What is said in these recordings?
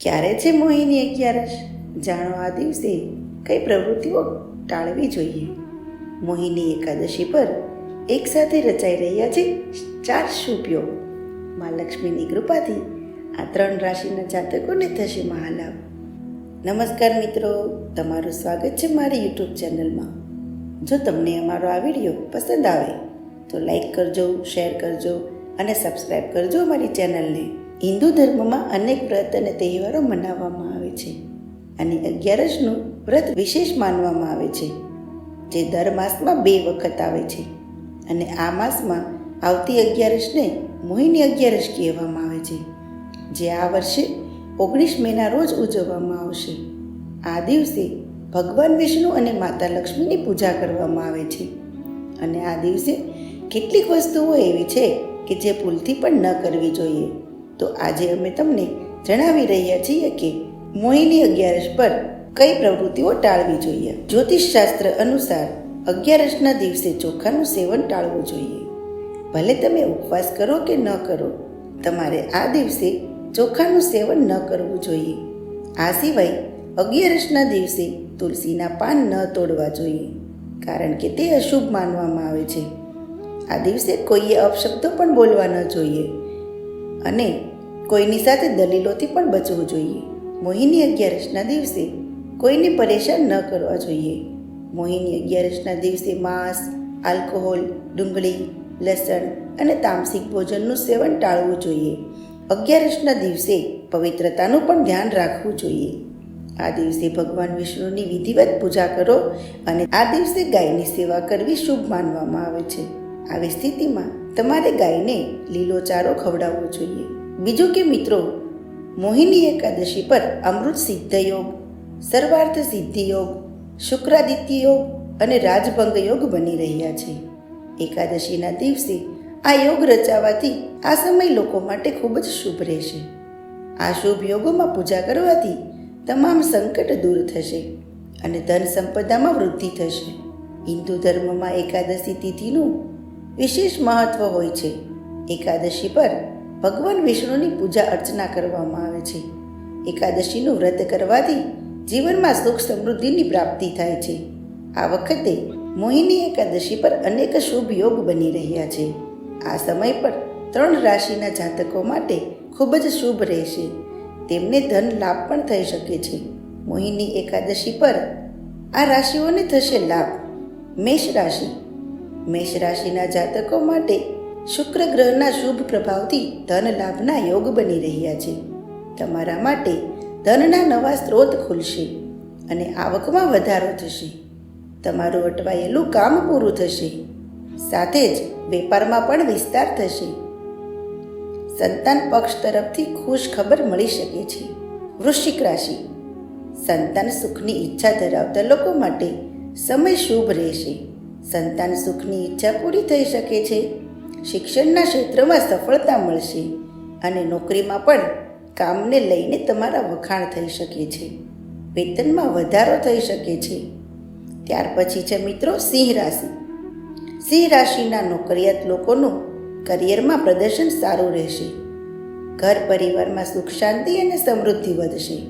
ક્યારે છે મોહિની અગિયારસ જાણો આ દિવસે કઈ પ્રવૃત્તિઓ ટાળવી જોઈએ? મોહિની એકાદશી પર એકસાથે રચાઈ રહ્યા છે ચાર શુભ યોગ મા લક્ષ્મીની કૃપાથી આ ત્રણ રાશિના જાતકોને થશે મહાલાભ. નમસ્કાર મિત્રો, તમારું સ્વાગત છે મારી યુટ્યુબ ચેનલમાં. જો તમને અમારો આ વીડિયો પસંદ આવે, તો લાઈક કરજો, શેર કરજો અને સબસ્ક્રાઈબ કરજો અમારી ચેનલને. હિન્દુ ધર્મમાં અનેક વ્રત અને તહેવારો મનાવવામાં આવે છે અને અગિયારસનું વ્રત વિશેષ માનવામાં આવે છે, જે દર માસમાં બે વખત આવે છે. અને આ માસમાં આવતી અગિયારસને મોહિની અગિયારસ કહેવામાં આવે છે, જે આ વર્ષે ઓગણીસ મેના રોજ ઉજવવામાં આવશે. આ દિવસે ભગવાન વિષ્ણુ અને માતા લક્ષ્મીની પૂજા કરવામાં આવે છે. અને આ દિવસે કેટલીક વસ્તુઓ એવી છે કે જે ભૂલથી પણ ન કરવી જોઈએ. તો આજે અમે તમને જણાવી રહ્યા છીએ કે મોહિની અગિયારસ પર કઈ પ્રવૃત્તિઓ ટાળવી જોઈએ. જ્યોતિષશાસ્ત્ર અનુસાર અગિયારસના દિવસે ચોખાનું સેવન ટાળવું જોઈએ. ભલે તમે ઉપવાસ કરો કે ન કરો, તમારે આ દિવસે ચોખાનું સેવન ન કરવું જોઈએ. આ સિવાય અગિયારસના દિવસે તુલસીના પાન ન તોડવા જોઈએ, કારણ કે તે અશુભ માનવામાં આવે છે. આ દિવસે કોઈએ અપશબ્દો પણ બોલવા ન જોઈએ. અને કોઈની સાથે દલીલોથી પણ બચવું જોઈએ. મોહિની અગિયારસના દિવસે કોઈને પરેશાન ન કરવા જોઈએ. મોહિની અગિયારસના દિવસે માંસ, આલ્કોહોલ, ડુંગળી, લસણ અને તામસિક ભોજનનું સેવન ટાળવું જોઈએ. અગિયારસના દિવસે પવિત્રતાનું પણ ધ્યાન રાખવું જોઈએ. આ દિવસે ભગવાન વિષ્ણુની વિધિવત પૂજા કરો અને આ દિવસે ગાયની સેવા કરવી શુભ માનવામાં આવે છે. આવી સ્થિતિમાં તમારે ગાયને લીલો ચારો ખવડાવવો જોઈએ. બીજું કે મિત્રો, મોહિની એકાદશી પર અમૃત સિદ્ધ યોગ, સર્વાર્થ સિદ્ધિ યોગ, શુક્રાદિત્ય યોગ અને રાજભંગ યોગ બની રહ્યા છે. એકાદશીના દિવસે આ યોગ રચાવાથી આ સમય લોકો માટે ખૂબ જ શુભ રહેશે. આ શુભ યોગોમાં પૂજા કરવાથી તમામ સંકટ દૂર થશે અને ધન સંપદામાં વૃદ્ધિ થશે. હિન્દુ ધર્મમાં એકાદશી તિથિનું વિશેષ મહત્વ હોય છે. એકાદશી પર ભગવાન વિષ્ણુની પૂજા અર્ચના કરવામાં આવે છે. એકાદશીનું વ્રત કરવાથી જીવનમાં સુખ સમૃદ્ધિની પ્રાપ્તિ થાય છે. આ વખતે મોહિની એકાદશી પર અનેક શુભ યોગ બની રહ્યા છે. આ સમય પર ત્રણ રાશિના જાતકો માટે ખૂબ જ શુભ રહેશે. તેમને ધન લાભ પણ થઈ શકે છે. મોહિની એકાદશી પર આ રાશિઓને થશે લાભ. મેષ રાશિ. મેષ રાશિના જાતકો માટે શુક્ર ગ્રહના શુભ પ્રભાવથી ધન લાભના યોગ બની રહ્યા છે. તમારા માટે ધનના નવા સ્ત્રોત ખુલશે અને આવકમાં વધારો થશે. તમારું અટવાયેલું કામ પૂરું થશે. સાથે જ વેપારમાં પણ વિસ્તાર થશે. સંતાન પક્ષ તરફથી ખુશ ખબર મળી શકે છે. વૃશ્ચિક રાશિ. સંતાન સુખની ઈચ્છા ધરાવતા લોકો માટે સમય શુભ રહેશે. સંતાન સુખની ઈચ્છા પૂરી થઈ શકે છે. શિક્ષણના ક્ષેત્રમાં સફળતા મળશે અને નોકરીમાં પણ કામને લઈને તમારા વખાણ થઈ શકે છે. વેતનમાં વધારો થઈ શકે છે. ત્યાર પછી છે મિત્રો સિંહ રાશિ. સિંહ રાશિના નોકરિયાત લોકોનું કરિયરમાં પ્રદર્શન સારું રહેશે. ઘર પરિવારમાં સુખ શાંતિ અને સમૃદ્ધિ વધશે.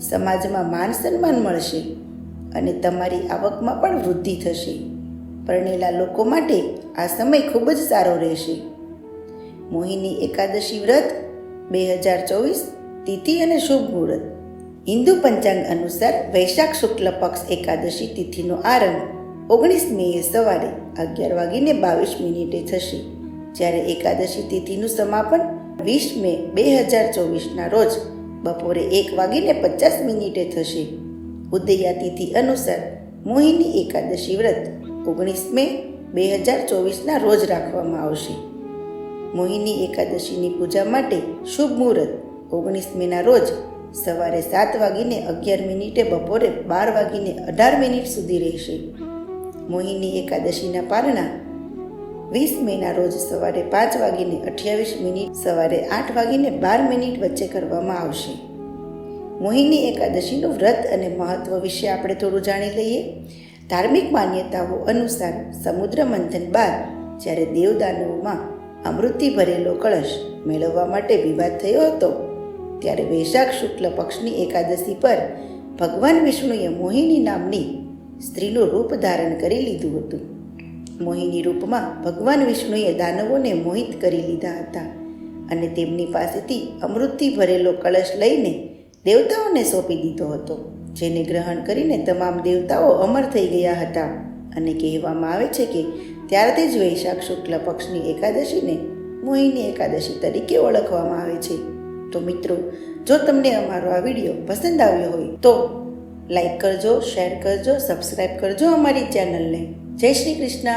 સમાજમાં માન સન્માન મળશે અને તમારી આવકમાં પણ વૃદ્ધિ થશે. પરણેલા લોકો માટે આ સમય ખૂબ જ સારો રહેશે. મોહિની એકાદશી વ્રત બે હજાર ચોવીસ, તિથિ અને શુભ મુહૂર્ત. હિન્દુ પંચાંગ અનુસાર વૈશાખ શુક્લ પક્ષ એકાદશી તિથિનો આરંભ ઓગણીસ મેએ સવારે અગિયાર વાગીને બાવીસ મિનિટે થશે. જ્યારે એકાદશી તિથિનું સમાપન વીસ મે બે હજાર ચોવીસના રોજ બપોરે એક વાગીને પચાસ મિનિટે થશે. ઉદયા તિથિ અનુસાર મોહિની એકાદશી વ્રત ઓગણીસ મે બે હજાર ચોવીસના રોજ રાખવામાં આવશે. મોહિની એકાદશીની પૂજા માટે શુભ મુહૂર્ત. ઓગણીસ મેના રોજ સવારે સાત વાગીને અગિયાર મિનિટે બપોરે બાર વાગીને અઢાર મિનિટ સુધી રહેશે. મોહિની એકાદશીના પારણા વીસ મેના રોજ સવારે પાંચ વાગીને અઠ્યાવીસ મિનિટ, સવારે આઠ વાગીને બાર મિનિટ વચ્ચે કરવામાં આવશે. મોહિની એકાદશીનું વ્રત અને મહત્વ વિશે આપણે થોડું જાણી લઈએ. ધાર્મિક માન્યતાઓ અનુસાર સમુદ્ર મંથન બાદ જ્યારે દેવદાનવોમાં અમૃતથી ભરેલો કળશ મેળવવા માટે વિવાદ થયો હતો, ત્યારે વૈશાખ શુક્લ પક્ષની એકાદશી પર ભગવાન વિષ્ણુએ મોહિની નામની સ્ત્રીનું રૂપ ધારણ કરી લીધું હતું. મોહિની રૂપમાં ભગવાન વિષ્ણુએ દાનવોને મોહિત કરી લીધા હતા અને તેમની પાસેથી અમૃતથી ભરેલો કળશ લઈને દેવતાઓને સોંપી દીધો હતો. જેને ગ્રહણ કરીને તમામ દેવતાઓ અમર થઈ ગયા હતા. અને કહેવામાં આવે છે કે ત્યારથી જ વૈશાખ શુક્લ પક્ષની એકાદશીને મોહિની એકાદશી તરીકે ઓળખવામાં આવે છે. તો મિત્રો, જો તમને અમારો આ વીડિયો પસંદ આવ્યો હોય, તો લાઈક કરજો, શેર કરજો સબસ્ક્રાઈબ કરજો અમારી ચેનલને. જય શ્રી કૃષ્ણ.